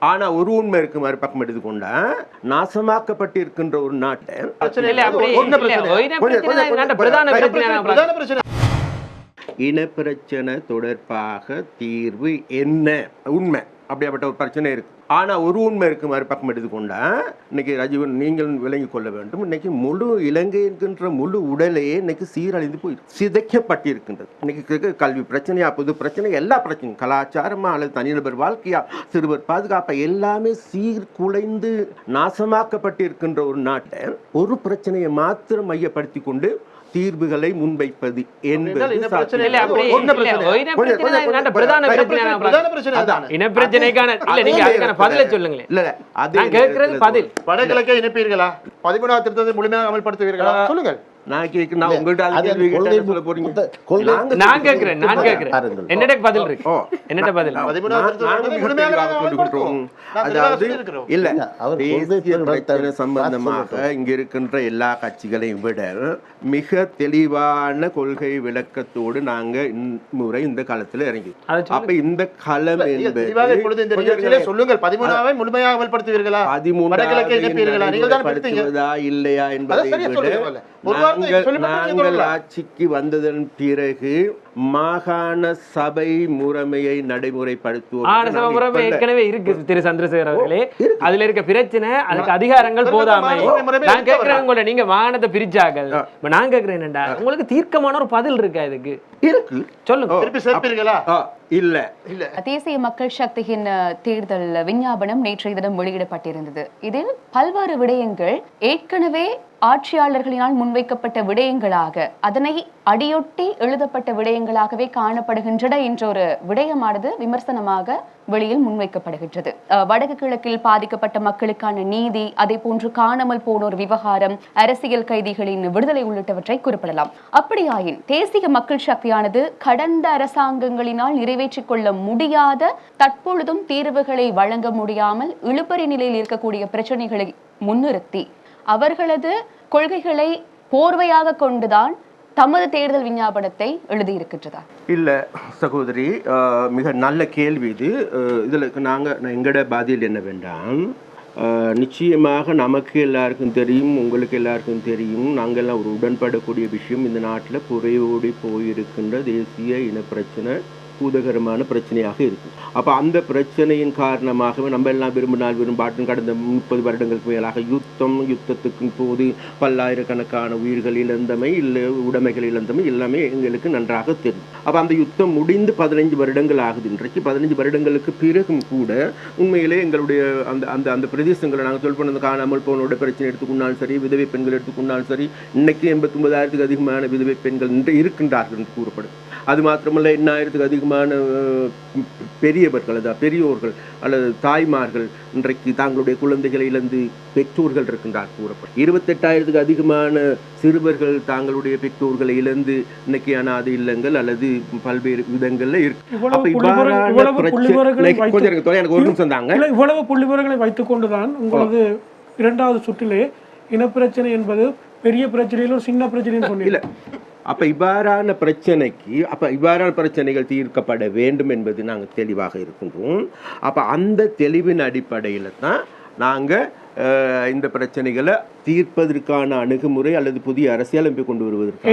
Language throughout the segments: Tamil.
ஆனா ஒரு உண்மை இருக்கு மறுபக்கம் எடுத்துக்கொண்டா நாசமாக்கப்பட்டிருக்கின்ற ஒரு நாட்டை. இன பிரச்சனை இனப்பிரச்சனை தொடர்பாக தீர்வு என்ன? உண்மை அப்படியாப்பட்ட ஒரு பிரச்சனை இருக்கு. ஆனால் ஒரு உண்மை இருக்கு மறுபக்கம் எடுத்துக்கொண்டா இன்னைக்கு ரஜீவன் நீங்கள் விளங்கி கொள்ள வேண்டும். இன்னைக்கு முழு இலங்கை என்கின்ற முழு உடலையே இன்னைக்கு சீரழிந்து போய் சிதைக்கப்பட்டிருக்கின்றது. இன்னைக்கு கல்வி பிரச்சனையா பொது பிரச்சனை எல்லா பிரச்சனையும் கலாச்சாரமா அல்லது தனிநபர் வாழ்க்கையா சிறுவர் பாதுகாப்பா எல்லாமே சீர்குலைந்து நாசமாக்கப்பட்டிருக்கின்ற ஒரு நாட்டை ஒரு பிரச்சனையை மாத்திரம் மையப்படுத்தி கொண்டு தீர்வுகளை முன்வைப்பது என்பது பதில் வடகிழக்கை இணைப்பீர்களா? பதிமூணாவது திருத்தத்தை முழுமையாக அமல்படுத்துவீர்களா? சொல்லுங்கள். நான் உங்கள்ட்ட அது கொள்கை சொல்ல போறீங்க? கொள்கை- என்னட்ட பதில் இருக்கு. என்னட்ட பதில் அதாவது. இல்ல அவர் தேசிய பிரச்சனை சம்பந்தமாக. இங்க இருக்கின்ற எல்லா கட்சிகளையும் விட மிக தெளிவான கொள்கை விளக்கத்தோடு நாங்க இம்முறை இந்த காலத்துல இறங்கி. அப்ப இந்த களம் என்பது சொல்லுங்கள். பதிமூணாவை முழுமையாக அமல்படுத்துவீர்களா? நடைமுறைப்படுத்துவதா இல்லையா என்பதை விட நாங்கள். ஆட்சிக்கு வந்ததன் பிறகு மாகாண சபை முறைமையை நடைமுறைப்படுத்துவோம் ஆன சபை முறைமை ஏற்கனவே இருக்கு திரு சந்திரசேகர் அவர்களே. அதுல இருக்க பிரச்சனை அதுக்கு அதிகாரங்கள் போதாமை. நான் கேட்கிறேன். உங்களை நீங்க மாகாணத்தை பிரிச்சாக்கள் இப்ப நான் கேட்கிறேன் என்னடா? உங்களுக்கு தீர்க்கமான ஒரு பதில் இருக்கா இதுக்கு? இருக்கு. சொல்லுங்க. திருப்பி சேர்ப்பீர்களா? இல்ல. இல்ல. தேசிய மக்கள் சக்தியின் தேர்தல் விஞ்ஞாபனம் நேற்றைய தினம் வெளியிடப்பட்டிருந்தது. இதில் பல்வேறு விடயங்கள் ஏற்கனவே ஆட்சியாளர்களினால் முன்வைக்கப்பட்ட விடயங்களாக அதனை அடியொட்டி எழுதப்பட்ட விடயங்களாகவே காணப்படுகின்றன என்ற ஒரு விடயமானது விமர்சனமாக வெளியில் முன்வைக்கப்படுகின்றது. அஹ், வடக்கு கிழக்கில் பாதிக்கப்பட்ட மக்களுக்கான நீதி அதே போன்று காணாமல் போனோர் விவகாரம் அரசியல் கைதிகளின் விடுதலை உள்ளிட்டவற்றை குறிப்பிடலாம். அப்படியாயின் தேசிய மக்கள் சக்தியானது கடந்த அரசாங்கங்களினால் நிறைவேற்றிக் கொள்ள முடியாத தற்பொழுதும் தீர்வுகளை வழங்க முடியாமல் இழுபறி நிலையில் இருக்கக்கூடிய பிரச்சனைகளை முன்னிறுத்தி அவர்களது கொள்கைகளை போர்வையாக கொண்டுதான் தமது தேர்தல் விஞ்ஞாபனத்தை எழுதியிருக்கின்றதா? இல்லை சகோதரி மிக நல்ல கேள்வி இது. இதில் நாங்கள் எங்களோட பாதியில் என்ன வேண்டாம்? நிச்சயமாக நமக்கு எல்லாருக்கும் தெரியும் உங்களுக்கு எல்லாருக்கும் தெரியும். நாங்கள்லாம் ஒரு உடன்படக்கூடிய விஷயம். இந்த நாட்டில் குறையோடி போயிருக்கின்ற தேசிய இன பிரச்சனை. பூதகரமான பிரச்சனையாக இருக்கு அப்போ அந்த பிரச்சனையின் காரணமாகவே நம்ம எல்லாம் விரும்பினால் விரும்பாட்டும் கடந்த முப்பது வருடங்களுக்கு மேலாக யுத்தம் யுத்தத்துக்கும் போது பல்லாயிரக்கணக்கான உயிர்கள் இழந்தமை இல்லை உடைமைகள் இழந்தமை எல்லாமே எங்களுக்கு நன்றாக தெரியும். அப்போ அந்த யுத்தம் முடிந்து பதினைஞ்சு வருடங்கள் ஆகுது. இன்றைக்கு பதினைஞ்சு வருடங்களுக்கு பிறகும் கூட உண்மையிலே எங்களுடைய அந்த அந்த அந்த பிரதேசங்களை நாங்கள் சொல் பண்ணது காணாமல் போனோட பிரச்சனை எடுத்துக்கொண்டாலும் சரி விதவை பெண்கள் எடுத்துக்கொண்டாலும் சரி இன்னைக்கு எண்பத்தொன்பதாயிரத்துக்கு அதிகமான விதவை பெண்கள் இன்று இருக்கின்றார்கள் என்று கூறப்படும். அது மாத்திரமல்ல எண்ணாயிரத்துக்கு அதிகமாக அஹ், பெரியவர்கள் அதாவது பெரியோர்கள் அல்லது தாய்மார்கள் இன்றைக்கு தங்களுடைய குழந்தைகளை இழந்து பெற்றோர்கள் இருக்கின்றார் கூறப்படும். இருபத்தெட்டாயிரத்துக்கு அதிகமான சிறுவர்கள் தாங்களுடைய பெற்றோர்களை இழந்து இன்னைக்கு அனாதை இல்லங்கள் அல்லது பல்வேறு விதங்கள்ல இருக்கு. கொஞ்சம் எனக்கு ஒரு நிமிஷம் தாங்க. இவ்வளவு புள்ளிவிவரங்களை வைத்துக் கொண்டுதான் உங்களது இரண்டாவது சுற்றிலே இனப்பிரச்சனை என்பது பெரிய பிரச்சனையிலும் சின்ன பிரச்சனையும் இல்ல அப்போ இவ்வாறான பிரச்சனைக்கு அப்போ இவ்வாறான பிரச்சனைகள் தீர்க்கப்பட வேண்டும் என்பது நாங்கள் தெளிவாக இருக்கின்றோம். அப்போ அந்த தெளிவின் அடிப்படையில் தான் நாங்கள் இந்த பிரச்சனைகளை தீர்ப்பதற்கான அணுகுமுறை அல்லது புதிய அரசியலமைப்பை கொண்டு வருவதற்கான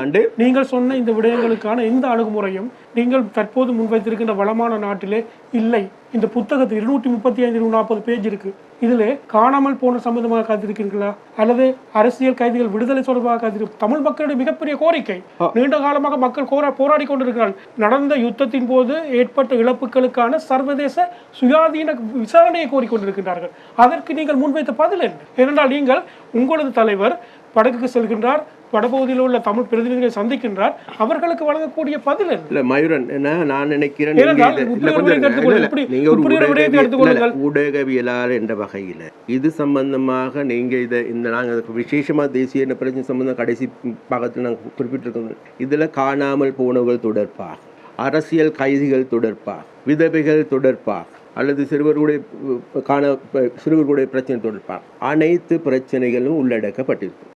ஆண்டு நீங்கள் சொன்ன இந்த விடயங்களுக்கான எந்த அணுகுமுறையும் நீங்கள் தற்போது முன்வைத்திருக்கின்ற வளமான நாட்டிலே இல்லை. இந்த புத்தகத்தில் இருநூற்றி முப்பத்தி ஐந்து நாற்பது பேஜ் இருக்கு. இதிலே காணாமல் போன சம்பந்தமாக காத்திருக்கிறீர்களா? அல்லது அரசியல் கைதிகள் விடுதலை தொடர்பாக காத்திருக்கு தமிழ் மக்களுடைய மிகப்பெரிய கோரிக்கை. நீண்ட காலமாக மக்கள் கோரா போராடி கொண்டிருக்கிறார்கள். நடந்த யுத்தத்தின் போது ஏற்பட்ட இழப்புகளுக்கான சர்வதேச சுயாதீன விசாரணையை கோரிக்கொண்டிருக்கின்றார்கள். அதற்கு நீங்கள் முன்வைத்த பதில் என்ன? ஏனென்றால் நீங்கள் உங்களது தலைவர் வடக்குக்கு செல்கின்றார் வடபகுதியில் உள்ள தமிழ் பிரதிநிதிகளை சந்திக்கின்றார் அவர்களுக்கு வழங்கக்கூடிய பதில் இல்ல மயூரன் என்ன நான் நினைக்கிறேன். ஊடகவியலாளர் என்ற வகையில. இது சம்பந்தமாக நீங்க இதை இந்த நாங்க அதுக்கு விசேஷமா தேசிய பிரச்சனை சம்பந்தம் கடைசி பாகத்தில் நாங்கள் குறிப்பிட்டிருக்கோம். இதுல காணாமல் போனவர்கள் தொடர்பாக அரசியல் கைதிகள் தொடர்பாக விதவைகள் தொடர்பாக அல்லது சிறுவர்களுடைய காண சிறுவர்களுடைய பிரச்சனை தொடர்பாக அனைத்து பிரச்சனைகளும் உள்ளடக்கப்பட்டிருக்கும்.